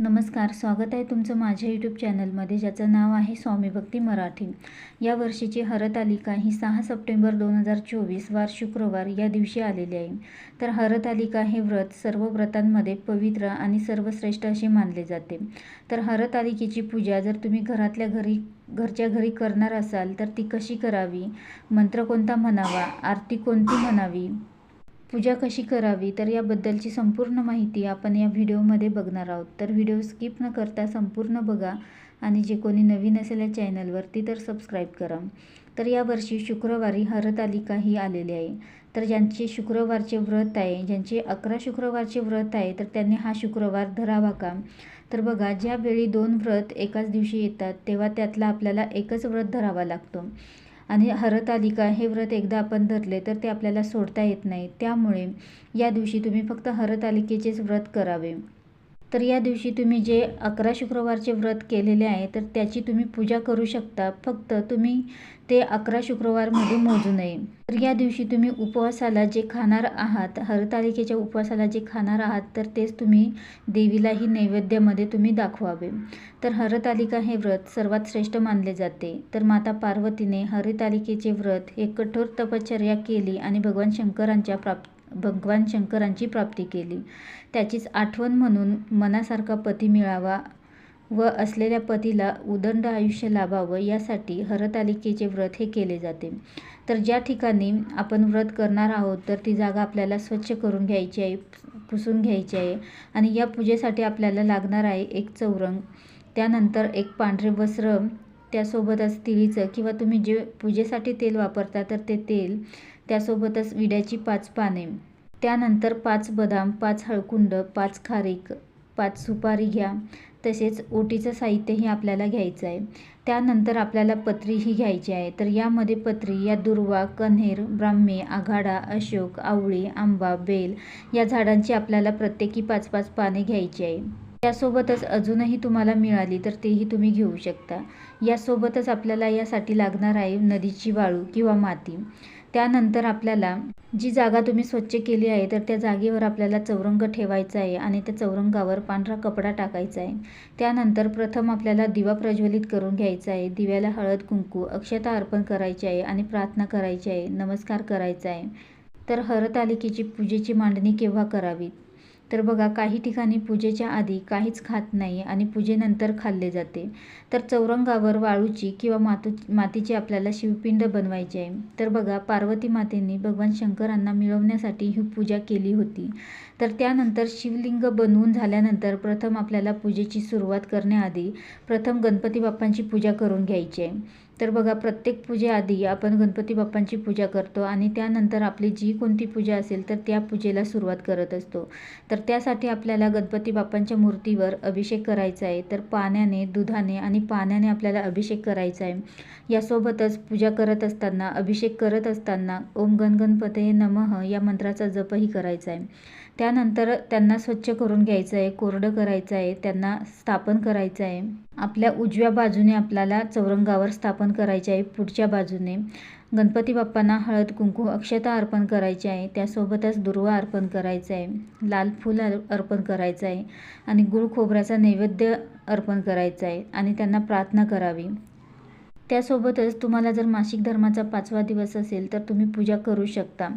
नमस्कार स्वागत आहे तुमचं माझ्या यूट्यूब चॅनलमध्ये ज्याचं नाव आहे स्वामी भक्ती मराठी. या वर्षीची हरतालिका ही सहा सप्टेंबर दोन हजार चोवीस वार शुक्रवार या दिवशी आलेली आहे. तर हरतालिका हे व्रत सर्व व्रतांमध्ये पवित्र आणि सर्वश्रेष्ठ असे मानले जाते. तर हरतालिकेची पूजा जर तुम्ही घरातल्या घरी घरच्या घरी करणार असाल तर ती कशी करावी? मंत्र कोणता म्हणावा? आरती कोणती म्हणावी? पूजा कशी करावी तर याबद्दलची संपूर्ण माहिती आपण या व्हिडिओमध्ये बघणार आहोत. तर व्हिडिओ स्किप न करता संपूर्ण बघा आणि जे कोणी नवीन असेल या चॅनलवरती तर सबस्क्राईब करा. तर यावर्षी शुक्रवारी हरतालिका ही आलेली आहे. तर ज्यांचे शुक्रवारचे व्रत आहे ज्यांचे अकरा शुक्रवारचे व्रत आहे तर त्यांनी हा शुक्रवार धरावा का? तर बघा ज्यावेळी दोन व्रत एकाच दिवशी येतात तेव्हा त्यातला आपल्याला एकच व्रत धरावा लागतो. आणि हरतालिका हे व्रत एकदा आपण धरले तर ते आपल्याला सोडता येत नाही. त्यामुळे या दिवशी तुम्ही फक्त हरतालिकेचेच व्रत करावे. तर या दिवशी तुम्ही जे अकरा शुक्रवारचे व्रत केलेले आहे तर त्याची तुम्ही पूजा करू शकता. फक्त तुम्ही ते अकरा शुक्रवारमध्ये मोजू नये. तर या दिवशी तुम्ही उपवासाला जे खाणार आहात हरतालिकेच्या उपवासाला जे खाणार आहात तर तेच तुम्ही देवीलाही नैवेद्यामध्ये तुम्ही दाखवावे. तर हरतालिका हे व्रत सर्वात श्रेष्ठ मानले जाते. तर माता पार्वतीने हरितालिकेचे व्रत हे कठोर तपश्चर्या केली आणि भगवान शंकरांच्या प्राप्त भगवान शंकरांची प्राप्ती केली. त्याचीच आठवण म्हणून मनासारखा पती मिळावा व असलेल्या पतीला उदंड आयुष्य लाभावं यासाठी हरतालिकेचे व्रत हे केले जाते. तर ज्या ठिकाणी आपण व्रत करणार आहोत तर ती जागा आपल्याला स्वच्छ करून घ्यायची आहे पुसून घ्यायची आहे आणि या पूजेसाठी आपल्याला लागणार आहे एक चौरंग. त्यानंतर एक पांढरे वस्त्र त्यासोबतच तिळीचं किंवा तुम्ही जे पूजेसाठी तेल वापरता तर ते तेल त्यासोबतच विड्याची पाच पाने. त्यानंतर पाच बदाम पाच हळकुंड पाच खारीक पाच सुपारी घ्या. तसेच ओटीचं साहित्यही आपल्याला घ्यायचं आहे. त्यानंतर आपल्याला पत्रीही घ्यायची आहे. तर यामध्ये पत्री या दुर्वा कन्हेर ब्राह्मी आघाडा अशोक आवळी आंबा बेल या झाडांची आपल्याला प्रत्येकी पाच पाच पाने घ्यायची आहे. यासोबतच अजूनही तुम्हाला मिळाली तर तेही तुम्ही घेऊ शकता. यासोबतच आपल्याला यासाठी लागणार आहे नदीची वाळू किंवा माती. त्यानंतर आपल्याला जी जागा तुम्ही स्वच्छ केली आहे तर त्या जागेवर आपल्याला चौरंग ठेवायचा आहे आणि त्या चौरंगावर पांढरा कपडा टाकायचा आहे. त्यानंतर प्रथम आपल्याला दिवा प्रज्वलित करून घ्यायचा आहे. दिव्याला हळद कुंकू अक्षता अर्पण करायची आहे आणि प्रार्थना करायची आहे नमस्कार करायचा आहे. तर हरतालिकेची पूजेची मांडणी केव्हा करावी तर बघा काही ठिकाणी पूजेच्या आधी काहीच खात नाही आणि पूजेनंतर खाल्ले जाते. तर चौरंगावर वाळूची किंवा मातू मातीची आपल्याला शिवपिंड बनवायची आहे. तर बघा पार्वती मातेंनी भगवान शंकरांना मिळवण्यासाठी ही पूजा केली होती. तर त्यानंतर शिवलिंग बनवून झाल्यानंतर प्रथम आपल्याला पूजेची सुरुवात करण्याआधी प्रथम गणपती बाप्पांची पूजा करून घ्यायची. आहे तर बघा प्रत्येक पूजेआधी आपण गणपती बाप्पांची पूजा करतो आणि त्यानंतर आपली जी कोणती पूजा असेल तर त्या पूजेला सुरुवात करत असतो. तर त्यासाठी आपल्याला गणपती बाप्पांच्या मूर्तीवर अभिषेक करायचा आहे. तर पाण्याने दुधाने आणि पाण्याने आपल्याला अभिषेक करायचा आहे. यासोबतच पूजा करत असताना अभिषेक करत असताना ओम गणगणपते नमः या मंत्राचा जपही करायचा आहे. त्यानंतर त्यांना स्वच्छ करून घ्यायचं आहे कोरडं करायचं आहे त्यांना स्थापन करायचं आहे आपल्या उजव्या बाजूने आपल्याला चौरंगावर स्थापन करायचे आहे पुढच्या बाजूने. गणपती बाप्पांना हळद कुंकू अक्षता अर्पण करायचे आहे त्यासोबतच दुर्वा अर्पण करायचं आहे लाल फूल अर्पण करायचं आहे आणि गुळ खोबऱ्याचा नैवेद्य अर्पण करायचा आहे आणि त्यांना प्रार्थना करावी. त्यासोबतच तुम्हाला जर मासिक धर्माचा पाचवा दिवस असेल तर तुम्ही पूजा करू शकता.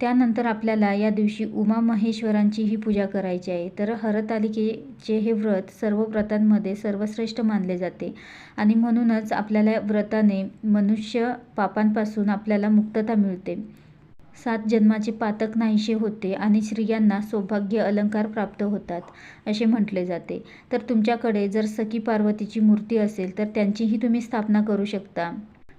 त्यानंतर आपल्याला या दिवशी उमा महेश्वरांचीही पूजा करायची आहे. तर हरतालिकेचे हे व्रत सर्व व्रतांमध्ये सर्वश्रेष्ठ मानले जाते. आणि म्हणूनच आपल्याला व्रताने मनुष्य पापांपासून आपल्याला मुक्तता मिळते. सात जन्माचे पातक नाहीसे होते आणि स्त्रियांना सौभाग्य अलंकार प्राप्त होतात असे म्हटले जाते. तर तुमच्याकडे जर सखी पार्वतीची मूर्ती असेल तर त्यांचीही तुम्ही स्थापना करू शकता.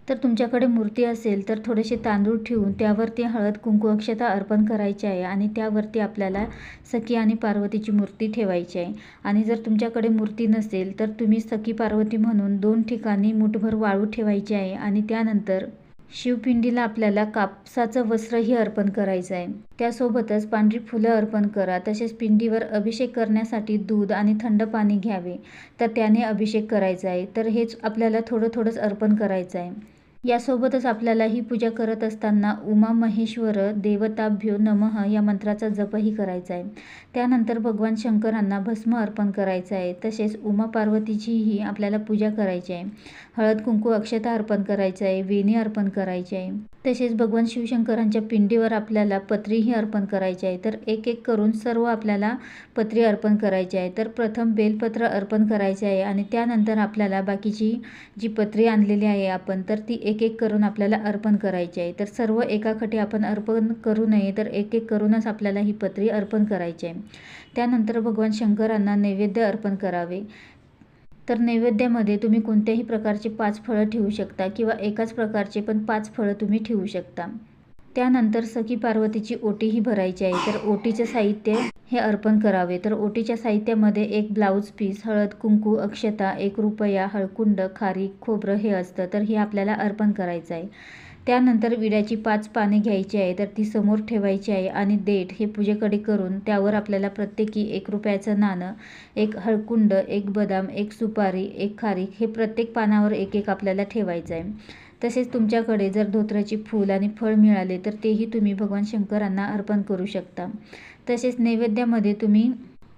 तर तुमच्याकडे मूर्ती असेल तर थोडेसे तांदूळ ठेवून त्यावरती हळद कुंकू अक्षता अर्पण करायची आहे आणि त्यावरती आपल्याला सखी आणि पार्वतीची मूर्ती ठेवायची आहे. आणि जर तुमच्याकडे मूर्ती नसेल तर तुम्ही सखी पार्वती म्हणून दोन ठिकाणी मुठभर वाळू ठेवायची आहे आणि त्यानंतर शिवपिंडीला आपल्याला कापसाचं वस्त्रही अर्पण करायचं आहे त्यासोबतच पांढरी फुलं अर्पण करा तसेच पिंडीवर अभिषेक करण्यासाठी दूध आणि थंड पाणी घ्यावे. तर त्याने अभिषेक करायचा आहे तर हेच आपल्याला थोडं थोडंच अर्पण करायचं आहे यासोबतच आपल्याला ही पूजा करत असताना उमा महेश्वर देवताभ्यो नमः या मंत्राचा जपही करायचा आहे त्यानंतर भगवान शंकरांना भस्म अर्पण करायचं आहे तसेच उमा पार्वतीचीही आपल्याला पूजा करायची आहे हळद कुंकू अक्षता अर्पण करायचं आहे वेणी अर्पण करायची आहे तसेच भगवान शिवशंकरांच्या पिंडीवर आपल्याला पत्रीही अर्पण करायची आहे तर एक एक करून सर्व आपल्याला पत्री अर्पण करायची आहे तर प्रथम बेलपत्र अर्पण करायचे आहे आणि त्यानंतर आपल्याला बाकीची जी पत्री आणलेली आहे आपण तर ती एक एक एक करून आपल्याला अर्पण करायची आहे. तर सर्व एकाखटी आपण अर्पण करू नये तर एक एक करूनच आपल्याला ही पत्री अर्पण करायची आहे. त्यानंतर भगवान शंकरांना नैवेद्य अर्पण करावे. तर नैवेद्यामध्ये तुम्ही कोणत्याही प्रकारचे पाच फळं ठेवू शकता किंवा एकाच प्रकारचे पण पाच फळं तुम्ही ठेवू शकता. त्यानंतर सखी पार्वतीची ओटीही भरायची आहे. तर ओटीचं साहित्य हे अर्पण करावे. तर ओटीच्या साहित्यामध्ये एक ब्लाऊज पीस हळद कुंकू अक्षता एक रुपया हळकुंड खारी खोबरं हे असतं. तर हे आपल्याला अर्पण करायचं आहे. त्यानंतर विड्याची पाच पाने घ्यायची आहे. तर ती समोर ठेवायची आहे आणि देठ हे पूजेकडे करून त्यावर आपल्याला प्रत्येकी एक रुपयाचं नाणं एक हळकुंड एक बदाम एक सुपारी एक खारीक हे प्रत्येक पानावर एक एक आपल्याला ठेवायचं आहे. तसेच तुमच्याकडे जर धोत्राची फूल आणि फळ मिळाले तर तेही तुम्ही भगवान शंकरांना अर्पण करू शकता. तसेच नैवेद्यामध्ये तुम्ही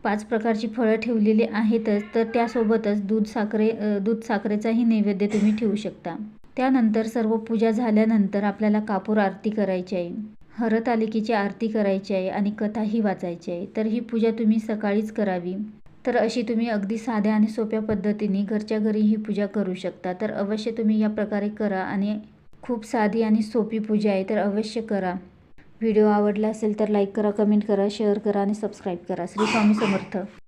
पाच प्रकारची फळं ठेवलेली आहेतच तर त्यासोबतच दूध साखरे दूध साखरेचाही नैवेद्य तुम्ही ठेवू शकता. त्यानंतर सर्व पूजा झाल्यानंतर आपल्याला कापूर आरती करायची आहे. हरतालिकेची आरती करायची आहे आणि कथाही वाचायची आहे. तर ही पूजा तुम्ही सकाळीच करावी. तर अशी तुम्ही अगदी साध्या आणि सोप्या पद्धतीने घरच्या घरी ही पूजा करू शकता. तर अवश्य तुम्ही या प्रकारे करा आणि खूप साधी आणि सोपी पूजा आहे तर अवश्य करा. व्हिडिओ आवडला असेल तर लाईक करा कमेंट करा शेअर करा आणि सबस्क्राईब करा. श्री स्वामी समर्थ.